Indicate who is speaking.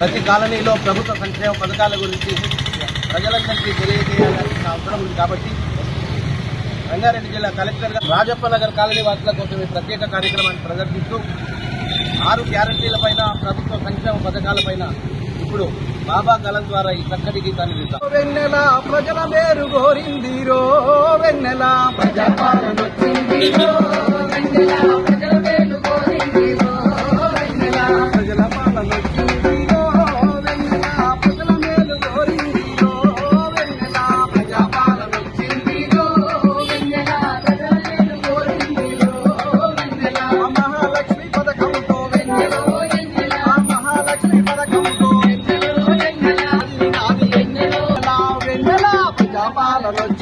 Speaker 1: ప్రతి కాలనీలో ప్రభుత్వ సంక్షేమ పథకాల గురించి ప్రజలందరికీ నా అవసరం ఉంది కాబట్టి రంగారెడ్డి జిల్లా కలెక్టర్ రాజప్ప నగర్ కాలనీ వాసుల కోసం ఈ ప్రత్యేక కార్యక్రమాన్ని ప్రదర్శిస్తూ ఆరు గ్యారంటీల పైన ప్రభుత్వ సంక్షేమ పథకాల పైన ఇప్పుడు బాబా కలం ద్వారా ఈ చక్కటి గీతాన్ని వింటాం వెన్నెల ప్రజల మేరు గోరిందిరో వెన్నెల ప్రజాపాలన la